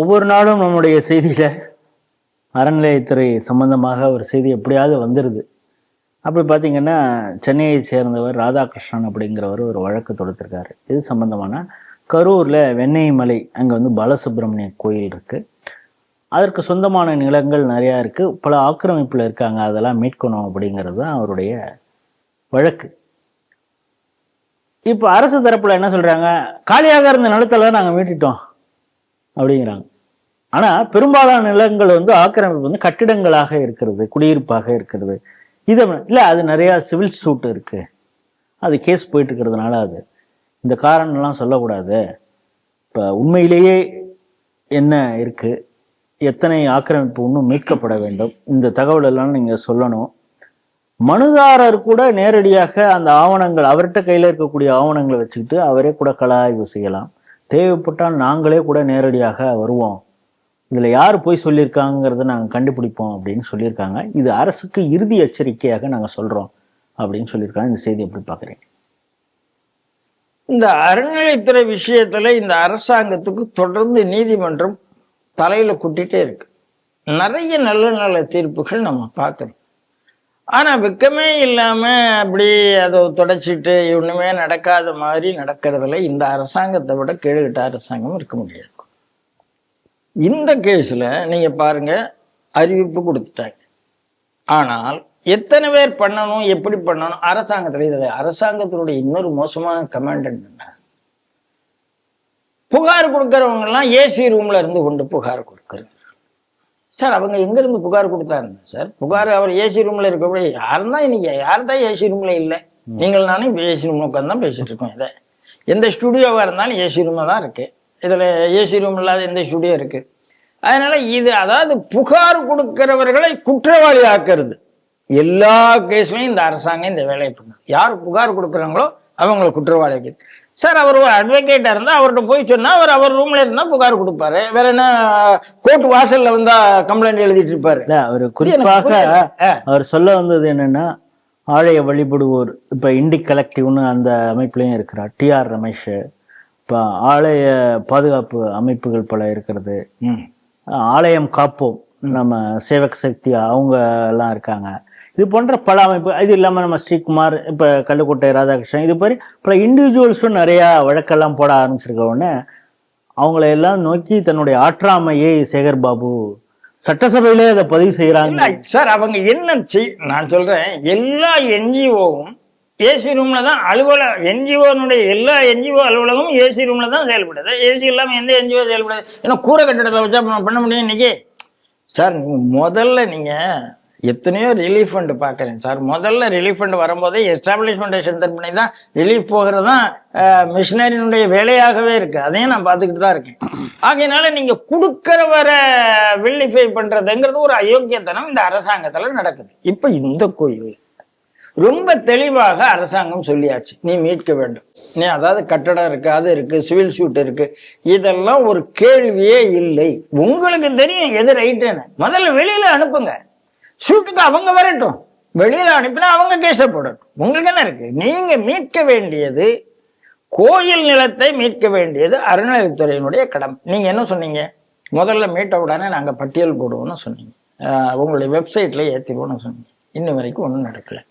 ஒவ்வொரு நாளும் நம்முடைய செய்தியில் அறநிலையத்துறை சம்பந்தமாக ஒரு செய்தி எப்படியாவது வந்துடுது அப்படி பார்த்தீங்கன்னா சென்னையை சேர்ந்தவர் ராதாகிருஷ்ணன் அப்படிங்கிறவர் ஒரு வழக்கு தொடுத்திருக்காரு. இது சம்மந்தமான கரூரில் வெண்ணெய் மலை அங்கே வந்து பாலசுப்ரமணிய கோயில் இருக்குது அதற்கு சொந்தமான நிலங்கள் நிறையா இருக்குது பல ஆக்கிரமிப்பில் இருக்காங்க. அதெல்லாம் மீட்கணும் அப்படிங்கிறது தான் அவருடைய வழக்கு. இப்போ அரசு தரப்பில் என்ன சொல்கிறாங்க காலியாக இருந்த நிலத்துல நாங்கள் மீட்டுட்டோம். அப்படிங்கிறாங்க. ஆனால் பெரும்பாலான நிலங்கள் வந்து ஆக்கிரமிப்பு வந்து கட்டிடங்களாக இருக்கிறது குடியிருப்பாக இருக்கிறது. இதை இல்லை அது நிறையா சிவில் சூட் இருக்குது அது கேஸ் போயிட்டு இருக்கிறதுனால அது. இந்த காரணம்லாம் சொல்லக்கூடாது. இப்போ உண்மையிலேயே என்ன இருக்குது எத்தனை ஆக்கிரமிப்பு இன்னும் மீட்கப்பட வேண்டும்? இந்த தகவல் எல்லாம் நீங்கள் சொல்லணும். மனுதாரர் கூட நேரடியாக அந்த ஆவணங்கள் அவர்கிட்ட கையில் இருக்கக்கூடிய ஆவணங்களை வச்சுக்கிட்டு அவரே கூட கலாய்வு செய்யலாம். தேவைப்பட்டால் நாங்களே கூட நேரடியாக வருவோம். இதில் யார் போய் சொல்லியிருக்காங்கிறத நாங்கள் கண்டுபிடிப்போம் அப்படின்னு சொல்லியிருக்காங்க. இது அரசுக்கு இறுதி எச்சரிக்கையாக நாங்கள் சொல்கிறோம் அப்படின்னு சொல்லியிருக்காங்க. இந்த செய்தி எப்படி பார்க்குறீங்க? இந்த அறநிலைத்துறை விஷயத்தில் இந்த அரசாங்கத்துக்கு தொடர்ந்து நீதிமன்றம் தலையில் குட்டிகிட்டே இருக்கு. நிறைய நல்ல நல்ல தீர்ப்புகள் நம்ம பார்க்குறோம். ஆனா வெக்கமே இல்லாம அப்படி அதை தொடச்சிட்டு ஒண்ணுமே நடக்காத மாதிரி நடக்கிறதுல இந்த அரசாங்கத்தை விட கீழ்கிட்ட அரசாங்கம் இருக்க முடியாது. இந்த கேஸ்ல நீங்க பாருங்க அறிவிப்பு கொடுத்துட்டாங்க. ஆனால் எத்தனை பேர் பண்ணணும் எப்படி பண்ணணும் அரசாங்கத்துல இதில் அரசாங்கத்தினுடைய இன்னொரு மோசமான கமாண்ட் என்ன? புகார் கொடுக்குறவங்கெல்லாம் ஏசி ரூம்ல இருந்து கொண்டு புகார் கொடுக்குறது சார் அவங்க எங்க இருந்து புகார் கொடுத்தாருங்க சார்? புகார் அவர் ஏசி ரூம்ல இருக்கக்கூடிய யாரும் தான் இன்னைக்கு யார் தான் ஏசி ரூம்ல இல்லை. நீங்கள் நானும் ஏசி ரூம்ல உட்காந்து தான் பேசிட்டு இருக்கோம் இதை. எந்த ஸ்டுடியோவா இருந்தாலும் ஏசி ரூம்ல தான் இருக்கு. இதுல ஏசி ரூம் இல்லாத எந்த ஸ்டுடியோ இருக்கு. அதனால இது அதாவது புகார் கொடுக்கிறவர்களை குற்றவாளி ஆக்குறது. எல்லா கேஸ்லயும் இந்த அரசாங்கம் இந்த வேலையை பண்ணும் யார் புகார் கொடுக்குறாங்களோ அவங்கள குற்றவாளி ஆக்குது. சார் அவர் ஒரு அட்வொகேட்டா இருந்தா அவர்கிட்ட போய் சொன்னா அவர் அவர் ரூம்ல இருந்தா புகார் கொடுப்பாரு. வேற என்ன கோர்ட் வாசல்ல வந்தா கம்ப்ளைண்ட் எழுதிட்டு இருப்பாரு. இல்ல அவர் குறிப்பாக. அவர் சொல்ல வந்தது என்னன்னா ஆலய வழிபடுவோர் இப்ப இண்டி கலெக்டிவ்னு அந்த அமைப்புலயும் இருக்கிறார். டிஆர் ரமேஷ் இப்ப ஆலய பாதுகாப்பு அமைப்புகள் பல இருக்கிறது. ம். ஆலயம் காப்போம். நம்ம சேவக் சக்தி அவங்க எல்லாம் இருக்காங்க. இது போன்ற பல அமைப்பு இது இல்லாமல் நம்ம ஸ்ரீகுமார் இப்போ கல்லுக்கோட்டை ராதாகிருஷ்ணன் இது மாதிரி பல இண்டிவிஜுவல்ஸும் நிறையா வழக்கெல்லாம் போட ஆரம்பிச்சிருக்க உடனே அவங்கள எல்லாம் நோக்கி தன்னுடைய ஆற்றாமையை சேகர் பாபு சட்டசபையிலே அதை பதிவு செய்கிறாங்க சார் அவங்க என்ன செய் நான் சொல்கிறேன் எல்லா என்ஜிஓவும் ஏசி ரூமில் தான் அலுவலக என்ஜிஓனுடைய எல்லா என்ஜிஓ அலுவலகமும் ஏசி ரூமில் தான் செயல்படுது. ஏசி இல்லாமல் எந்த என்ஜிஓ செயல்படாது? ஏன்னா கூரை கட்டிடத்தை வச்சா பண்ண- முடியும் இன்னைக்கு. சார் நீங்கள் முதல்ல நீங்கள் எத்தனையோ ரிலீஃப் ஃபண்டு பார்க்குறேன் சார். முதல்ல ரிலீஃப் ஃபண்டு வரும்போதே எஸ்டாப்ளிஷ்மெண்ட் ஸ்ட்ரென்தன் பண்ணி தான் ரிலீஃப் போகிறது தான் மிஷினரியினுடைய வேலையாகவே இருக்கு. அதையும் நான் பார்த்துக்கிட்டு தான் இருக்கேன். ஆகையினால கொடுக்குற வர வில்லிஃபை பண்றதுங்கிறது ஒரு அயோக்கியத்தனம் இந்த அரசாங்கத்தில் நடக்குது. இப்போ இந்த கோயில் ரொம்ப தெளிவாக அரசாங்கம் சொல்லியாச்சு. நீ மீட்க வேண்டும். நீ அதாவது கட்டடம் இருக்கு அது இருக்கு சிவில் சூட் இருக்கு. இதெல்லாம் ஒரு கேள்வியே இல்லை. உங்களுக்கு தெரியும் எது ரைட்டுன்னு முதல்ல வெளியில அனுப்புங்க. ஷூட்டுக்கு அவங்க வரட்டும். வெளியில் அனுப்பினா அவங்க கேஸை போடட்டும். உங்களுக்கு என்ன இருக்கு? நீங்க மீட்க வேண்டியது கோயில் நிலத்தை மீட்க வேண்டியது அறநிலையத்துறையினுடைய கடமை. நீங்க என்ன சொன்னீங்க? முதல்ல மீட்ட உடனே நாங்கள் பட்டியல் போடுவோம்னு சொன்னீங்க. உங்களுடைய வெப்சைட்ல ஏற்றிடுவோம்னு சொன்னீங்க. இன்ன வரைக்கும் ஒன்றும் நடக்கலை.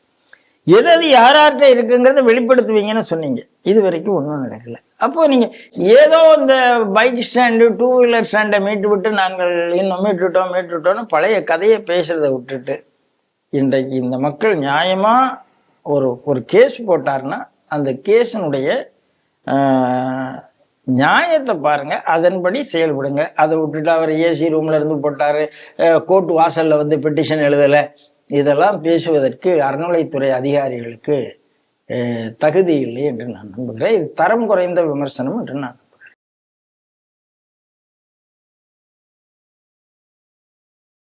எதது யார்கிட்ட இருக்குங்கிறத வெளிப்படுத்துவீங்கன்னு சொன்னீங்க. இது வரைக்கும் ஒன்றும் நடக்கல. அப்போ நீங்க ஏதோ இந்த பைக் ஸ்டாண்டு டூ வீலர் ஸ்டாண்டை மீட்டு விட்டு நாங்கள் இன்னும் மீட்டுட்டோம் மீட்டுட்டோம்னு பழைய கதையை பேசுறதை விட்டுட்டு இன்றைக்கு இந்த மக்கள் நியாயமா ஒரு ஒரு கேஸ் போட்டாருன்னா அந்த கேஸினுடைய நியாயத்தை பாருங்க அதன்படி செயல்படுங்க. அதை விட்டுட்டு அவர் ஏசி ரூம்ல இருந்து போட்டாரு. கோர்ட் வாசல்ல வந்து பெட்டிஷன் எழுதலை. இதெல்லாம் பேசுவதற்கு அறநிலைத்துறை அதிகாரிகளுக்கு தகுதி இல்லை என்று நான் நம்புகிறேன். இது தரம் குறைந்த விமர்சனம் என்று நான்